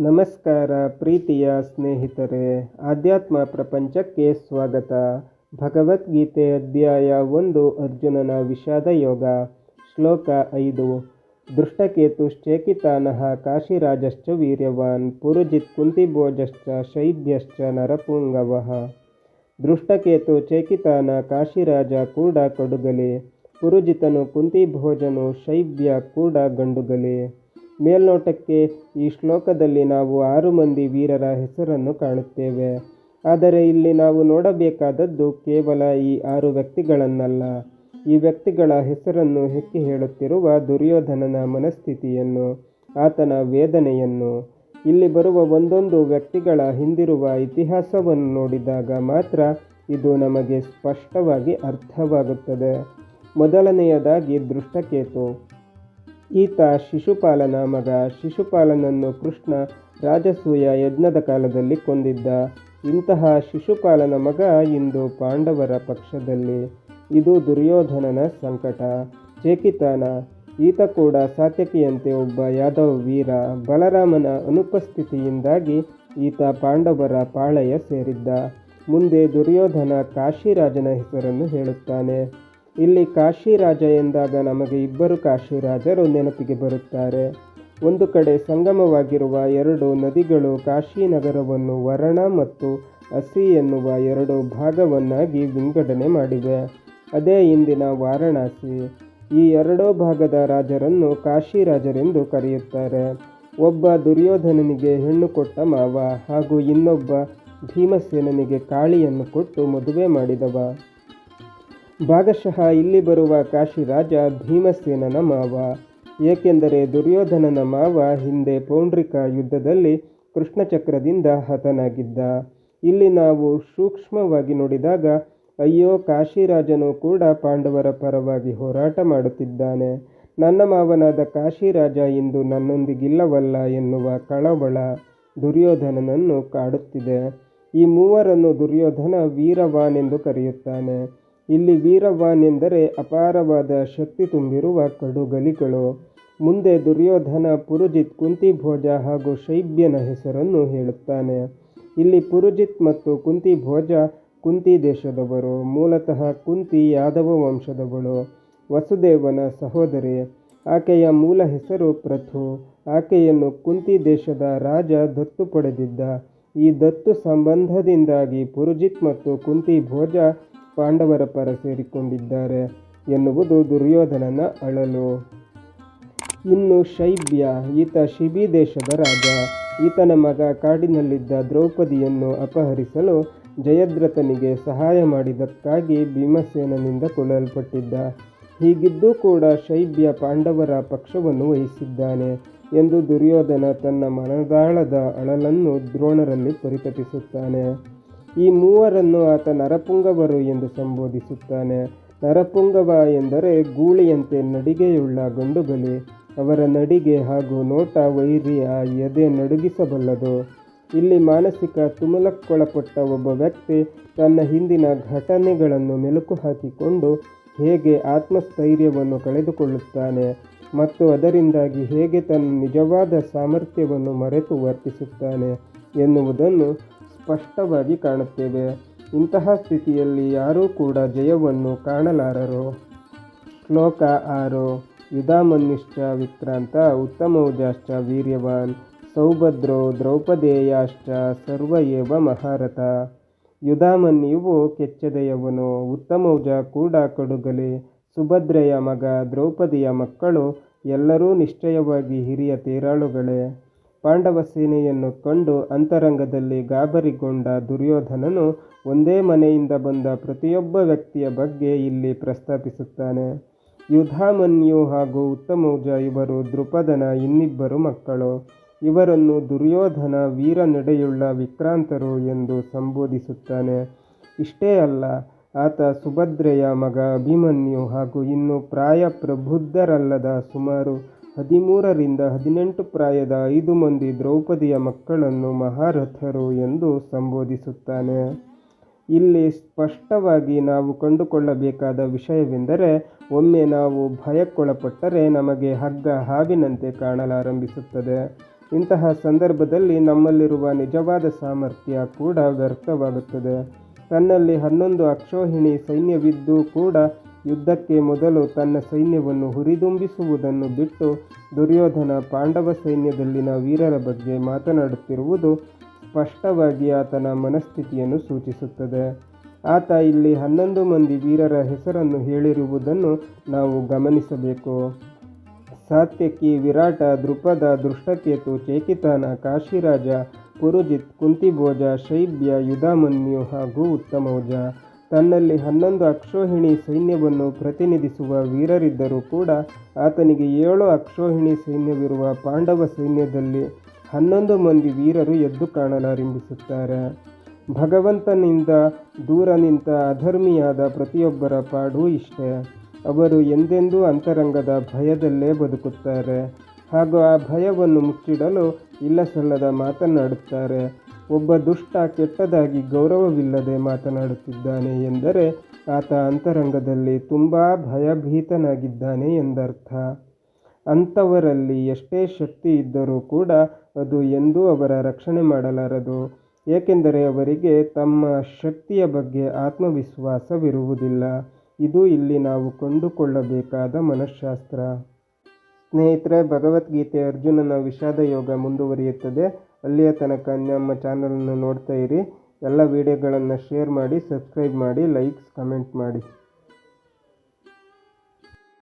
ನಮಸ್ಕಾರ ಪ್ರೀತಿಯ ಸ್ನೇಹಿತರೆ, ಆಧ್ಯಾತ್ಮ ಪ್ರಪಂಚಕ್ಕೆ ಸ್ವಾಗತ. ಭಗವದ್ಗೀತೆ ಅಧ್ಯಾಯ ಒಂದು, ಅರ್ಜುನನ ವಿಷಾದ ಯೋಗ. ಶ್ಲೋಕ ಐದು ದೃಷ್ಟಕೇತುಶ್ಚೇಕಿತಾನಃ ಕಾಶಿರಾಜಶ್ಚ ವೀರ್ಯವಾನ್, ಪುರುಜಿತ್ ಕುಂತಿಭೋಜಶ್ಚ ಶೈಬ್ಯಶ್ಚ ನರಪುಂಗವಃ. ದೃಷ್ಟಕೇತು ಚೇಕಿತಾನ ಕಾಶಿರಾಜ ಕೂಡ ಕಡುಗಲೆ, ಪುರುಜಿತನು ಕುಂತಿಭೋಜನು ಶೈಭ್ಯ ಕೂಡ ಗಂಡುಗಲೆ. ಮೇಲ್ನೋಟಕ್ಕೆ ಈ ಶ್ಲೋಕದಲ್ಲಿ ನಾವು ಆರು ಮಂದಿ ವೀರರ ಹೆಸರನ್ನು ಕಾಣುತ್ತೇವೆ. ಆದರೆ ಇಲ್ಲಿ ನಾವು ನೋಡಬೇಕಾದದ್ದು ಕೇವಲ ಈ ಆರು ವ್ಯಕ್ತಿಗಳನ್ನಲ್ಲ. ಈ ವ್ಯಕ್ತಿಗಳ ಹೆಸರನ್ನು ಹೆಕ್ಕಿ ಹೇಳುತ್ತಿರುವ ದುರ್ಯೋಧನನ ಮನಸ್ಥಿತಿಯನ್ನು, ಆತನ ವೇದನೆಯನ್ನು. ಇಲ್ಲಿ ಬರುವ ಒಂದೊಂದು ವ್ಯಕ್ತಿಗಳ ಹಿಂದಿರುವ ಇತಿಹಾಸವನ್ನು ನೋಡಿದಾಗ ಮಾತ್ರ ಇದು ನಮಗೆ ಸ್ಪಷ್ಟವಾಗಿ ಅರ್ಥವಾಗುತ್ತದೆ. ಮೊದಲನೆಯದಾಗಿ ದೃಷ್ಟಕೇತು. ಈತ ಶಿಶುಪಾಲನ ಮಗ. ಶಿಶುಪಾಲನನ್ನು ಕೃಷ್ಣ ರಾಜಸೂಯ ಯಜ್ಞದ ಕಾಲದಲ್ಲಿ ಕೊಂದಿದ್ದ. ಇಂತಹ ಶಿಶುಪಾಲನ ಮಗ ಇಂದು ಪಾಂಡವರ ಪಕ್ಷದಲ್ಲಿ. ಇದು ದುರ್ಯೋಧನನ ಸಂಕಟ. ಚೇಕಿತಾನ. ಈತ ಕೂಡ ಸಾತ್ಯಕಿಯಂತೆ ಒಬ್ಬ ಯಾದವ ವೀರ. ಬಲರಾಮನ ಅನುಪಸ್ಥಿತಿಯಿಂದಾಗಿ ಈತ ಪಾಂಡವರ ಪಾಳಯ ಸೇರಿದ್ದ. ಮುಂದೆ ದುರ್ಯೋಧನ ಕಾಶಿರಾಜನ ಹೆಸರನ್ನು ಹೇಳುತ್ತಾನೆ. ಇಲ್ಲಿ ಕಾಶಿರಾಜ ಎಂದಾಗ ನಮಗೆ ಇಬ್ಬರು ಕಾಶಿರಾಜರು ನೆನಪಿಗೆ ಬರುತ್ತಾರೆ. ಒಂದು ಕಡೆ ಸಂಗಮವಾಗಿರುವ ಎರಡು ನದಿಗಳು ಕಾಶಿ ನಗರವನ್ನು ವರಣ ಮತ್ತು ಅಸಿ ಎನ್ನುವ ಎರಡು ಭಾಗವನ್ನಾಗಿ ವಿಂಗಡಣೆ ಮಾಡಿವೆ. ಅದೇ ಇಂದಿನ ವಾರಣಾಸಿ. ಈ ಎರಡೋ ಭಾಗದ ರಾಜರನ್ನು ಕಾಶಿರಾಜರೆಂದು ಕರೆಯುತ್ತಾರೆ. ಒಬ್ಬ ದುರ್ಯೋಧನನಿಗೆ ಹೆಣ್ಣು ಕೊಟ್ಟ ಮಾವ ಹಾಗೂ ಇನ್ನೊಬ್ಬ ಭೀಮಸೇನನಿಗೆ ಕಾಳಿಯನ್ನು ಕೊಟ್ಟು ಮದುವೆ ಮಾಡಿದವ. ಭಾಗಶಃ ಇಲ್ಲಿ ಬರುವ ಕಾಶಿರಾಜ ಭೀಮಸೇನನ ಮಾವ. ಏಕೆಂದರೆ ದುರ್ಯೋಧನನ ಮಾವ ಹಿಂದೆ ಪೌಂಡ್ರಿಕ ಯುದ್ಧದಲ್ಲಿ ಕೃಷ್ಣಚಕ್ರದಿಂದ ಹತನಾಗಿದ್ದ. ಇಲ್ಲಿ ನಾವು ಸೂಕ್ಷ್ಮವಾಗಿ ನೋಡಿದಾಗ, ಅಯ್ಯೋ ಕಾಶಿರಾಜನು ಕೂಡ ಪಾಂಡವರ ಪರವಾಗಿ ಹೋರಾಟ ಮಾಡುತ್ತಿದ್ದಾನೆ. ನನ್ನ ಮಾವನಾದ ಕಾಶಿರಾಜ ಇಂದು ನನ್ನೊಂದಿಗಿಲ್ಲವಲ್ಲ ಎನ್ನುವ ಕಳವಳ ದುರ್ಯೋಧನನನ್ನು ಕಾಡುತ್ತಿದೆ. ಈ ಮೂವರನ್ನು ದುರ್ಯೋಧನ ವೀರವಾನೆಂದು ಕರೆಯುತ್ತಾನೆ. ಇಲ್ಲಿ ವೀರವಾನ್ ಎಂದರೆ ಅಪಾರವಾದ ಶಕ್ತಿ ತುಂಬಿರುವ ಕಡುಗಲಿಗಳು. ಮುಂದೆ ದುರ್ಯೋಧನ, ಪುರುಜಿತ್, ಕುಂತಿಭೋಜ ಹಾಗೂ ಶೈಬ್ಯನ ಹೆಸರನ್ನು ಹೇಳುತ್ತಾನೆ. ಇಲ್ಲಿ ಪುರುಜಿತ್ ಮತ್ತು ಕುಂತಿಭೋಜ ಕುಂತಿ ದೇಶದವರು, ಮೂಲತಃ ಕುಂತಿ ಯಾದವ ವಂಶದವಳು. ವಸುದೇವನ ಸಹೋದರಿ, ಆಕೆಯ ಮೂಲ ಹೆಸರು ಪ್ರಥು. ಆಕೆಯನ್ನು ಕುಂತಿ ದೇಶದ ರಾಜ ದತ್ತು ಪಡೆದಿದ್ದ. ಈ ದತ್ತು ಸಂಬಂಧದಿಂದಾಗಿ ಪುರುಜಿತ್ ಮತ್ತು ಕುಂತಿ ಭೋಜ ಪಾಂಡವರ ಪರ ಸೇರಿಕೊಂಡಿದ್ದಾರೆ ಎನ್ನುವುದು ದುರ್ಯೋಧನನ ಅಳಲು. ಇನ್ನು ಶೈಬ್ಯ, ಈತ ಶಿಬಿ ದೇಶದ ರಾಜ. ಈತನ ಮಗ ಕಾಡಿನಲ್ಲಿದ್ದ ದ್ರೌಪದಿಯನ್ನು ಅಪಹರಿಸಲು ಜಯದ್ರಥನಿಗೆ ಸಹಾಯ ಮಾಡಿದ್ದಕ್ಕಾಗಿ ಭೀಮಸೇನನಿಂದ ಕೊಲ್ಲಲ್ಪಟ್ಟಿದ್ದ. ಹೀಗಿದ್ದೂ ಕೂಡ ಶೈಬ್ಯ ಪಾಂಡವರ ಪಕ್ಷವನ್ನು ವಹಿಸಿದ್ದಾನೆ ಎಂದು ದುರ್ಯೋಧನ ತನ್ನ ಮನದಾಳದ ಅಳಲನ್ನು ದ್ರೋಣರಲ್ಲಿ ಪರಿತಪಿಸುತ್ತಾನೆ. ಈ ಮೂವರನ್ನು ಆತ ನರಪುಂಗವರು ಎಂದು ಸಂಬೋಧಿಸುತ್ತಾನೆ. ನರಪುಂಗವ ಎಂದರೆ ಗೂಳಿಯಂತೆ ನಡಿಗೆಯುಳ್ಳ ಗಂಡುಗಲಿ, ಅವರ ನಡಿಗೆ ಹಾಗೂ ನೋಟ ವೈರಿಯ ಎದೆ ನಡುಗಿಸಬಲ್ಲದು. ಇಲ್ಲಿ ಮಾನಸಿಕ ತುಮಲಕ್ಕೊಳಪಟ್ಟ ಒಬ್ಬ ವ್ಯಕ್ತಿ ತನ್ನ ಹಿಂದಿನ ಘಟನೆಗಳನ್ನು ಮೆಲುಕು ಹಾಕಿಕೊಂಡು ಹೇಗೆ ಆತ್ಮಸ್ಥೈರ್ಯವನ್ನು ಕಳೆದುಕೊಳ್ಳುತ್ತಾನೆ ಮತ್ತು ಅದರಿಂದಾಗಿ ಹೇಗೆ ತನ್ನ ನಿಜವಾದ ಸಾಮರ್ಥ್ಯವನ್ನು ಮರೆತು ವರ್ತಿಸುತ್ತಾನೆ ಎನ್ನುವುದನ್ನು ಸ್ಪಷ್ಟವಾಗಿ ಕಾಣುತ್ತೇವೆ. ಇಂತಹ ಸ್ಥಿತಿಯಲ್ಲಿ ಯಾರೂ ಕೂಡ ಜಯವನ್ನು ಕಾಣಲಾರರು. ಶ್ಲೋಕ ಆರು. ಯುಧಾಮನ್ಯುಶ್ಚ ವಿಕ್ರಾಂತ ಉತ್ತಮೌಜಾಶ್ಚ ವೀರ್ಯವಾನ್ ಸೌಭದ್ರೋ ದ್ರೌಪದೇಯಾಶ್ಚ ಸರ್ವಯೇವ ಮಹಾರಥ. ಯುಧಾಮನ್ಯುವು ಕೆಚ್ಚದೆಯವನು, ಉತ್ತಮೌಜ ಕೂಡ ಕಡುಗಲಿ. ಸುಭದ್ರೆಯ ಮಗ ದ್ರೌಪದಿಯ ಮಕ್ಕಳು ಎಲ್ಲರೂ ನಿಶ್ಚಯವಾಗಿ ಹಿರಿಯ ತೇರಾಳುಗಳೇ. ಪಾಂಡವ ಸೇನೆಯನ್ನು ಕಂಡು ಅಂತರಂಗದಲ್ಲಿ ಗಾಬರಿಗೊಂಡ ದುರ್ಯೋಧನನು ಒಂದೇ ಮನೆಯಿಂದ ಬಂದ ಪ್ರತಿಯೊಬ್ಬ ವ್ಯಕ್ತಿಯ ಬಗ್ಗೆ ಇಲ್ಲಿ ಪ್ರಸ್ತಾಪಿಸುತ್ತಾನೆ. ಯುಧಾಮನ್ಯು ಹಾಗೂ ಉತ್ತಮೌಜ ಇವರು ದೃಪದನ ಇನ್ನಿಬ್ಬರು ಮಕ್ಕಳು. ಇವರನ್ನು ದುರ್ಯೋಧನ ವೀರ ನಡೆಯುಳ್ಳ ವಿಕ್ರಾಂತರು ಎಂದು ಸಂಬೋಧಿಸುತ್ತಾನೆ. ಇಷ್ಟೇ ಅಲ್ಲ, ಆತ ಸುಭದ್ರೆಯ ಮಗ ಅಭಿಮನ್ಯು ಹಾಗೂ ಇನ್ನು ಪ್ರಾಯ ಪ್ರಬುದ್ಧರಲ್ಲದ ಸುಮಾರು ಹದಿಮೂರರಿಂದ ಹದಿನೆಂಟು ಪ್ರಾಯದ ಐದು ಮಂದಿ ದ್ರೌಪದಿಯ ಮಕ್ಕಳನ್ನು ಮಹಾರಥರು ಎಂದು ಸಂಬೋಧಿಸುತ್ತಾನೆ. ಇಲ್ಲಿ ಸ್ಪಷ್ಟವಾಗಿ ನಾವು ಕಂಡುಕೊಳ್ಳಬೇಕಾದ ವಿಷಯವೆಂದರೆ, ಒಮ್ಮೆ ನಾವು ಭಯಕ್ಕೊಳಪಟ್ಟರೆ ನಮಗೆ ಹಗ್ಗ ಹಾವಿನಂತೆ ಕಾಣಲಾರಂಭಿಸುತ್ತದೆ. ಇಂತಹ ಸಂದರ್ಭದಲ್ಲಿ ನಮ್ಮಲ್ಲಿರುವ ನಿಜವಾದ ಸಾಮರ್ಥ್ಯ ಕೂಡ ವ್ಯರ್ಥವಾಗುತ್ತದೆ. ತನ್ನಲ್ಲಿ ಹನ್ನೊಂದು ಅಕ್ಷೋಹಿಣಿ ಸೈನ್ಯವಿದ್ದು ಕೂಡ ಯುದ್ಧಕ್ಕೆ ಮೊದಲು ತನ್ನ ಸೈನ್ಯವನ್ನು ಹುರಿದುಂಬಿಸುವುದನ್ನು ಬಿಟ್ಟು ದುರ್ಯೋಧನ ಪಾಂಡವ ಸೈನ್ಯದಲ್ಲಿನ ವೀರರ ಬಗ್ಗೆ ಮಾತನಾಡುತ್ತಿರುವುದು ಸ್ಪಷ್ಟವಾಗಿ ಆತನ ಮನಸ್ಥಿತಿಯನ್ನು ಸೂಚಿಸುತ್ತದೆ. ಆತ ಇಲ್ಲಿ ಹನ್ನೊಂದು ಮಂದಿ ವೀರರ ಹೆಸರನ್ನು ಹೇಳಿರುವುದನ್ನು ನಾವು ಗಮನಿಸಬೇಕು. ಸಾತ್ಯಕಿ ವಿರಾಟ ದೃಪದ ದೃಷ್ಟಕೇತು ಚೇಕಿತಾನ ಕಾಶಿರಾಜ ಪುರುಜಿತ್ ಕುಂತಿಭೋಜ ಶೈಬ್ಯ ಯುಧಾಮನ್ಯು ಹಾಗೂ ಉತ್ತಮೌಜ ತನ್ನಲ್ಲಿ ಹನ್ನೊಂದು ಅಕ್ಷೋಹಿಣಿ ಸೈನ್ಯವನ್ನು ಪ್ರತಿನಿಧಿಸುವ ವೀರರಿದ್ದರೂ ಕೂಡ ಆತನಿಗೆ ಏಳು ಅಕ್ಷೋಹಿಣಿ ಸೈನ್ಯವಿರುವ ಪಾಂಡವ ಸೈನ್ಯದಲ್ಲಿ ಹನ್ನೊಂದು ಮಂದಿ ವೀರರು ಎದ್ದು ಕಾಣಲಾರಂಭಿಸುತ್ತಾರೆ. ಭಗವಂತನಿಂದ ದೂರ ನಿಂತ ಅಧರ್ಮಿಯಾದ ಪ್ರತಿಯೊಬ್ಬರ ಪಾಡು ಇಷ್ಟೇ. ಅವರು ಎಂದೆಂದೂ ಅಂತರಂಗದ ಭಯದಲ್ಲೇ ಬದುಕುತ್ತಾರೆ. ಹಾಗೂ ಆ ಭಯವನ್ನು ಮುಚ್ಚಿಡಲು ಇಲ್ಲಸಲ್ಲದ ಮಾತನಾಡುತ್ತಾರೆ ಒಬ್ಬ ದುಷ್ಟ ಕೆಟ್ಟದಾಗಿ ಗೌರವವಿಲ್ಲದೆ ಮಾತನಾಡುತ್ತಿದ್ದಾನೆ ಎಂದರೆ ಆತ ಅಂತರಂಗದಲ್ಲಿ ತುಂಬ ಭಯಭೀತನಾಗಿದ್ದಾನೆ ಎಂದರ್ಥ. ಅಂಥವರಲ್ಲಿ ಎಷ್ಟೇ ಶಕ್ತಿ ಇದ್ದರೂ ಕೂಡ ಅದು ಎಂದೂ ಅವರ ರಕ್ಷಣೆ ಮಾಡಲಾರದು, ಏಕೆಂದರೆ ಅವರಿಗೆ ತಮ್ಮ ಶಕ್ತಿಯ ಬಗ್ಗೆ ಆತ್ಮವಿಶ್ವಾಸವಿರುವುದಿಲ್ಲ. ಇದು ಇಲ್ಲಿ ನಾವು ಕಂಡುಕೊಳ್ಳಬೇಕಾದ ಮನಃಶಾಸ್ತ್ರ. ಸ್ನೇಹಿತರೆ, ಭಗವದ್ಗೀತೆ ಅರ್ಜುನನ ವಿಷಾದ ಯೋಗ ಮುಂದುವರಿಯುತ್ತದೆ. ಅಲ್ಲಿಯ ತನಕ ನಮ್ಮ ಚಾನಲನ್ನು ನೋಡ್ತಾ ಇರಿ. ಎಲ್ಲ ವಿಡಿಯೋಗಳನ್ನು ಶೇರ್ ಮಾಡಿ, ಸಬ್ಸ್ಕ್ರೈಬ್ ಮಾಡಿ, ಲೈಕ್ಸ್, ಕಮೆಂಟ್ ಮಾಡಿ.